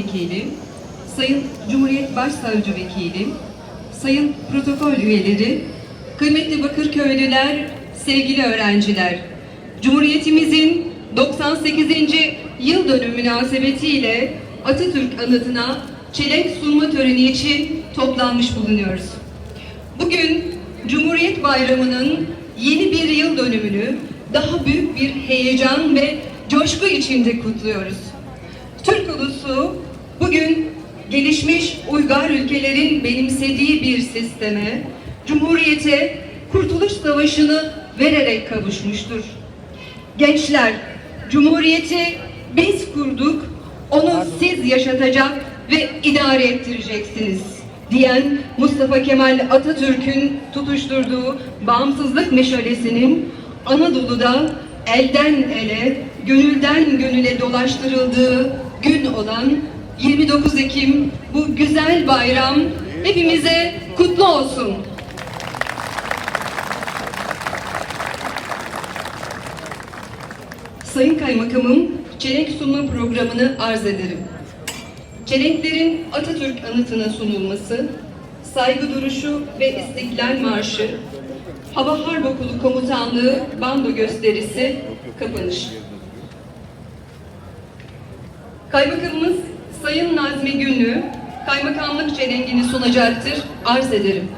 Vekili, Sayın Cumhuriyet Başsavcı Vekili, Sayın Protokol Üyeleri, kıymetli Bakırköylüler, sevgili öğrenciler, Cumhuriyetimizin 98. yıl dönümü münasebetiyle Atatürk anıtına çelenk sunma töreni için toplanmış bulunuyoruz. Bugün Cumhuriyet Bayramı'nın yeni bir yıl dönümünü daha büyük bir heyecan ve coşku içinde kutluyoruz. Türk bugün gelişmiş uygar ülkelerin benimsediği bir sisteme, Cumhuriyete Kurtuluş Savaşı'nı vererek kavuşmuştur. Gençler, Cumhuriyeti biz kurduk, onu siz yaşatacak ve idare ettireceksiniz diyen Mustafa Kemal Atatürk'ün tutuşturduğu bağımsızlık meşalesinin Anadolu'da elden ele, gönülden gönüle dolaştırıldığı gün olan 29 Ekim bu güzel bayram hepimize kutlu olsun. Sayın Kaymakamım, çelenk sunma programını arz ederim. Çelenklerin Atatürk anıtına sunulması, saygı duruşu ve İstiklal Marşı, Hava Harp Okulu Komutanlığı bando gösterisi, kapanış. Kaymakamımız Sayın Nazmi Günlü, kaymakamlık çelengini sunacaktır, arz ederim.